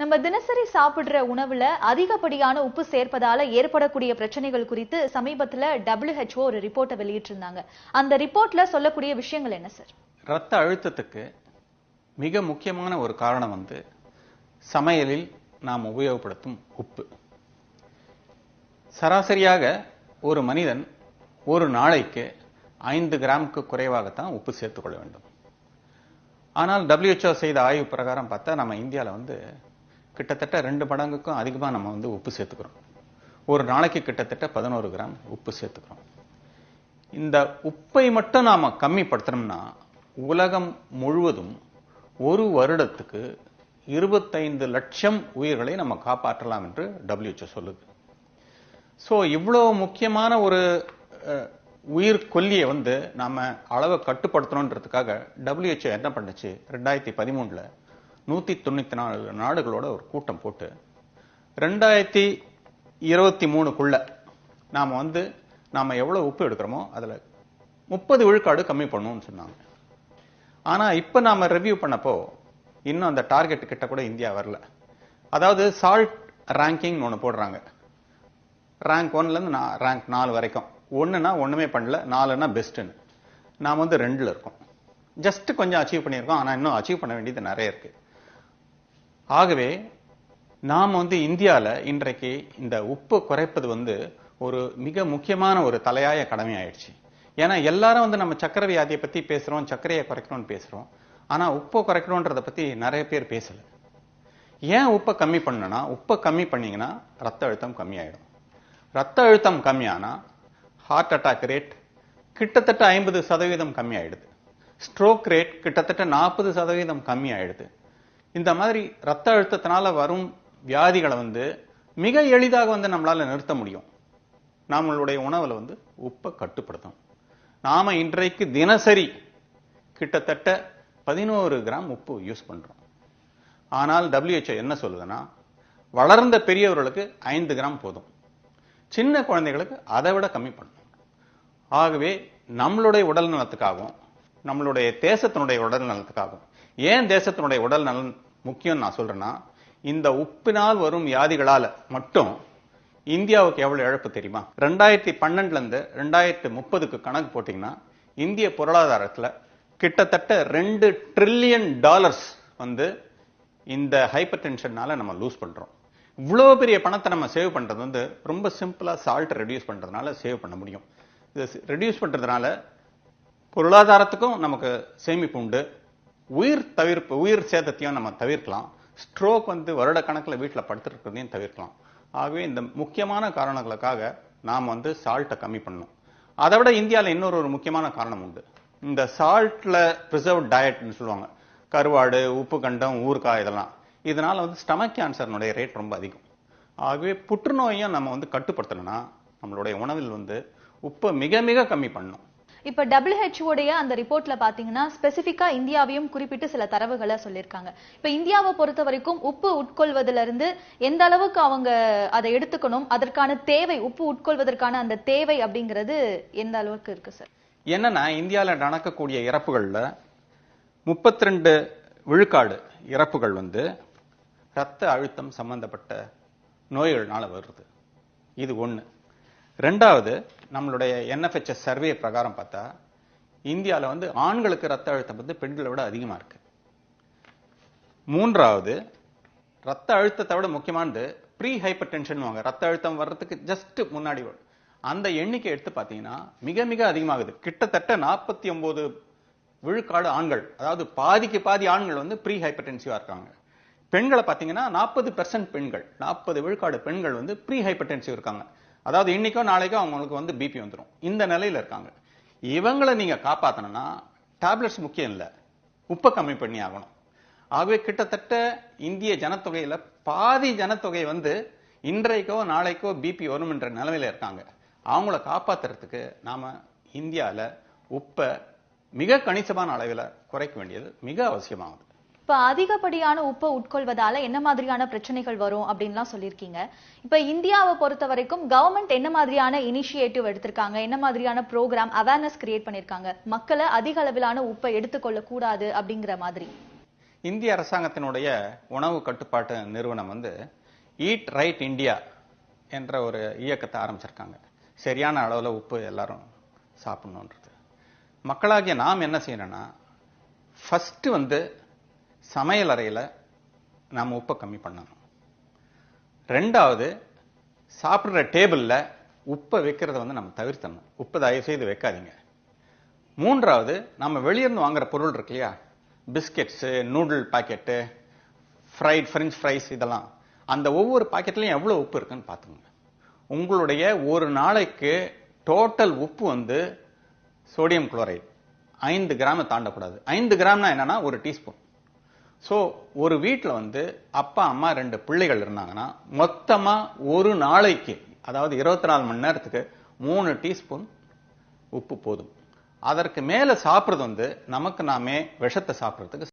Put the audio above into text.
நம்ம தினசரி சாப்பிடுற உணவுல அதிகப்படியான உப்பு சேர்ப்பதால ஏற்படக்கூடிய பிரச்சனைகள் குறித்து சமீபத்துல டபிள்யூஹெச்ஓ ஒரு ரிப்போர்ட்டை வெளியிட்டிருந்தாங்க. அந்த ரிப்போர்ட்ல சொல்லக்கூடிய விஷயங்கள் என்ன சார் ரத்த அழுத்தத்துக்கு மிக முக்கியமான ஒரு காரணம் வந்து சமையலில் நாம் உபயோகப்படுத்தும் உப்பு. சராசரியாக ஒரு மனிதன் ஒரு நாளைக்கு ஐந்து கிராமுக்கு குறைவாகத்தான் உப்பு சேர்த்துக்கொள்ள வேண்டும். ஆனால் டபிள்யூஹெச்ஓ செய்த ஆய்வு பிரகாரம் பார்த்தா நம்ம இந்தியாவில் வந்து கிட்டத்தட்ட ரெண்டு மடங்குக்கும் அதிகமாக நம்ம வந்து உப்பு சேர்த்துக்கிறோம். ஒரு நாளைக்கு கிட்டத்தட்ட பதினோரு கிராம் உப்பு சேர்த்துக்கிறோம். இந்த உப்பை மட்டும் நாம் கம்மிப்படுத்தணும்னா உலகம் முழுவதும் ஒரு வருடத்துக்கு இருபத்தைந்து லட்சம் உயிர்களை நம்ம காப்பாற்றலாம் என்று WHO சொல்லுது. ஸோ இவ்வளோ முக்கியமான ஒரு உயிர் கொல்லியை வந்து நாம் அளவை கட்டுப்படுத்தணுன்றதுக்காக டபிள்யூஹெச்ஓ என்ன பண்ணுச்சு? ரெண்டாயிரத்தி பதிமூணில் நூற்றி தொண்ணூத்தி நாலு நாடுகளோட ஒரு கூட்டம் போட்டு ரெண்டாயிரத்தி இருபத்தி மூணுக்குள்ள நாம் வந்து நாம் எவ்வளோ உப்பு எடுக்கிறோமோ அதில் முப்பது விழுக்காடு கம்மி பண்ணணும்னு சொன்னாங்க. ஆனால் இப்போ நாம் ரிவ்யூ பண்ணப்போ இன்னும் அந்த டார்கெட் கிட்ட கூட இந்தியா வரல. அதாவது சால்ட் ரேங்கிங்னு ஒன்று போடுறாங்க. ரேங்க் ஒன்லேருந்து நான் ரேங்க் நாலு வரைக்கும். ஒன்றுனா ஒன்றுமே பண்ணல நாலுனா பெஸ்ட்டுன்னு நாம் வந்து ரெண்டில் இருக்கோம். ஜஸ்ட் கொஞ்சம் அச்சீவ் பண்ணியிருக்கோம் ஆனால் இன்னும் அச்சீவ் பண்ண வேண்டியது நிறைய இருக்குது ஆகவே நாம் வந்து இந்தியாவில் இன்றைக்கு இந்த உப்பு குறைப்பது வந்து ஒரு மிக முக்கியமான ஒரு தலையாய கடமையாயிடுச்சு. ஏன்னா எல்லாரும் வந்து நம்ம சக்கர வியாதியை பற்றி பேசுகிறோம் சர்க்கரையை குறைக்கணும்னு பேசுகிறோம் ஆனால் உப்பை குறைக்கணுன்றத பற்றி நிறைய பேர் பேசல. ஏன் உப்பை கம்மி பண்ணுன்னா உப்பை கம்மி பண்ணிங்கன்னா ரத்த அழுத்தம் கம்மியாயிடும். ரத்த அழுத்தம் கம்மியானா ஹார்ட் அட்டாக் ரேட் கிட்டத்தட்ட ஐம்பது சதவீதம் கம்மியாயிடுது. ஸ்ட்ரோக் ரேட் கிட்டத்தட்ட நாற்பது சதவீதம் கம்மியாயிடுது. இந்த மாதிரி ரத்த அழுத்தத்தினால வரும் வியாதிகளை வந்து மிக எளிதாக வந்து நம்மளால் நிறுத்த முடியும். நம்மளுடைய உணவில் வந்து உப்பை கட்டுப்படுத்தணும். நாம் இன்றைக்கு தினசரி கிட்டத்தட்ட பதினோரு கிராம் உப்பு யூஸ் பண்ணுறோம் ஆனால் டபிள்யூஹெச்ஓ என்ன சொல்லுதுன்னா வளர்ந்த பெரியவர்களுக்கு ஐந்து கிராம் போதும். சின்ன குழந்தைகளுக்கு அதை விட கம்மி பண்ணணும். ஆகவே நம்மளுடைய உடல் நலத்துக்காகவும் நம்மளுடைய தேசத்தினுடைய உடல் நலத்துக்காகவும். ஏன் தேசத்தினுடைய உடல் நலன் முக்கியம் நான் சொல்றேன்னா இந்த உப்பினால் வரும் வியாதிகளால மட்டும் இந்தியாவுக்கு எவ்வளவு இழப்பு தெரியுமா? ரெண்டாயிரத்தி பன்னெண்டுல இருந்து ரெண்டாயிரத்தி முப்பதுக்கு கணக்கு போட்டீங்கன்னா இந்திய பொருளாதாரத்துல கிட்டத்தட்ட ரெண்டு ட்ரில்லியன் டாலர்ஸ் வந்து இந்த ஹைப்பர் டென்ஷன்னால நம்ம லூஸ் பண்றோம். இவ்வளவு பெரிய பணத்தை நம்ம சேவ் பண்றது வந்து ரொம்ப சிம்பிளா சால்ட் ரெடியூஸ் பண்றதுனால சேவ் பண்ண முடியும். இது ரெடியூஸ் பண்றதுனால பொருளாதாரத்துக்கும் நமக்கு சேமிப்பு உண்டு. உயிர் தவிர்ப்பு உயிர் சேதத்தையும் நம்ம தவிர்க்கலாம். ஸ்ட்ரோக் வந்து வருட கணக்கில் வீட்டில் படுத்துருக்கிறதையும் தவிர்க்கலாம். ஆகவே இந்த முக்கியமான காரணங்களுக்காக நாம் வந்து சால்ட்டை கம்மி பண்ணணும். அதை விட இந்தியாவில் இன்னொரு ஒரு முக்கியமான காரணம் உண்டு. இந்த சால்ட்டில் ப்ரிசர்வ் டயட்னு சொல்லுவாங்க. கருவாடு உப்பு கண்டம் ஊறுகாய் இதெல்லாம். இதனால் வந்து ஸ்டமக் கேன்சர்னுடைய ரேட் ரொம்ப அதிகம். ஆகவே புற்றுநோயும் நம்ம வந்து கட்டுப்படுத்தணும்னா நம்மளுடைய உணவில் வந்து உப்பை மிக மிக கம்மி பண்ணணும். இப்ப WHO உடைய அந்த ரிப்போர்ட்ல பாத்தீங்கன்னா ஸ்பெசிபிக்கா இந்தியாவையும் குறிப்பிட்டு சில தரவுகளை சொல்லியிருக்காங்க. இப்ப இந்தியாவை பொறுத்த வரைக்கும் உப்பு உட்கொள்வதுல இருந்து எந்த அளவுக்கு அவங்க அதை எடுத்துக்கணும் அதற்கான தேவை உப்பு உட்கொள்வதற்கான அந்த தேவை அப்படிங்கிறது எந்த அளவுக்கு இருக்கு சார் என்னன்னா இந்தியாவில் நடக்கக்கூடிய இறப்புகளில் முப்பத்தி ரெண்டு விழுக்காடு இறப்புகள் வந்து ரத்த அழுத்தம் சம்பந்தப்பட்ட நோய்கள்னால வருது. இது ஒன்று ரெண்டாவது நம்மளுடைய என்எஃப்ஹெச்எஸ் சர்வே பிரகாரம் பார்த்தா இந்தியாவில் வந்து ஆண்களுக்கு ரத்த அழுத்தம் வந்து பெண்களை விட அதிகமாக இருக்கு. மூன்றாவது ரத்த அழுத்தத்தை விட முக்கியமானது ப்ரீ ஹைப்பர் டென்ஷன் வாங்க ரத்த அழுத்தம் வர்றதுக்கு ஜஸ்ட் முன்னாடி அந்த எண்ணிக்கை எடுத்து பார்த்தீங்கன்னா மிக மிக அதிகமாகுது. கிட்டத்தட்ட நாற்பத்தி ஒன்பது விழுக்காடு ஆண்கள் அதாவது பாதிக்கு பாதி ஆண்கள் வந்து ப்ரீ ஹைப்பர் இருக்காங்க. பெண்களை பார்த்தீங்கன்னா நாற்பது பெர்சன்ட் பெண்கள் நாற்பது விழுக்காடு பெண்கள் வந்து ப்ரீ ஹைப்பர் இருக்காங்க. அதாவது இன்னைக்கோ நாளைக்கோ அவங்களுக்கு வந்து பிபி வந்துடும் இந்த நிலையில இருக்காங்க. இவங்களை நீங்க காப்பாத்தணும்னா டேப்லெட்ஸ் முக்கியம் இல்லை. உப்பை கம்மி பண்ணி ஆகணும். ஆகவே கிட்டத்தட்ட இந்திய ஜனத்தொகையில பாதி ஜனத்தொகை வந்து இன்றைக்கோ நாளைக்கோ பிபி வரும்ன்ற நிலைமையில இருக்காங்க. அவங்கள காப்பாத்துறதுக்கு நாம இந்தியாவில் உப்பை மிக கணிசமான அளவில் குறைக்க வேண்டியது மிக அவசியமாகுது இப்ப அதிகப்படியான உப்பை உட்கொள்வதால என்ன மாதிரியான பிரச்சனைகள் வரும் அப்படின்லாம் சொல்லியிருக்கீங்க. இப்ப இந்தியாவை பொறுத்த வரைக்கும் கவர்மெண்ட் என்ன மாதிரியான இனிஷியேட்டிவ் எடுத்திருக்காங்க? என்ன மாதிரியான ப்ரோக்ராம் அவேர்னஸ் கிரியேட் பண்ணிருக்காங்க மக்களை அதிக அளவிலான உப்பை எடுத்துக்கொள்ள கூடாது அப்படிங்கிற மாதிரி. இந்திய அரசாங்கத்தினுடைய உணவு கட்டுப்பாட்டு நிறுவனம் வந்து ஈட் ரைட் இந்தியா என்ற ஒரு இயக்கத்தை ஆரம்பிச்சிருக்காங்க. சரியான அளவில் உப்பு எல்லாரும் சாப்பிடணுன்றது. மக்களாகிய நாம் என்ன செய்யணும்னா ஃபஸ்ட்டு வந்து சமையல் அறையில் நாம் உப்பை கம்மி பண்ணணும். ரெண்டாவது சாப்பிட்ற டேபிளில் உப்பை வைக்கிறத வந்து நம்ம தவிர்த்தணும். உப்பை தயவு செய்து வைக்காதீங்க. மூன்றாவது நம்ம வெளியிருந்து வாங்குற பொருள் இருக்கு இல்லையா? Biscuits noodle packet fried French fries இதெல்லாம். அந்த ஒவ்வொரு பாக்கெட்லையும் எவ்வளோ உப்பு இருக்குன்னு பார்த்துக்கோங்க உங்களுடைய ஒரு நாளைக்கு டோட்டல் உப்பு வந்து சோடியம் குளோரைடு ஐந்து கிராமை தாண்டக்கூடாது. ஐந்து கிராம்னா என்னன்னா ஒரு டீஸ்பூன். ஸோ ஒரு வீட்டில் வந்து அப்பா அம்மா ரெண்டு பிள்ளைகள் இருந்தாங்கன்னா மொத்தமா ஒரு நாளைக்கு அதாவது இருபத்தி நாலு மணி நேரத்துக்கு மூணு டீஸ்பூன் உப்பு போதும். அதற்கு மேல சாப்பிடுறது வந்து நமக்கு நாமே விஷத்தை சாப்பிட்றதுக்கு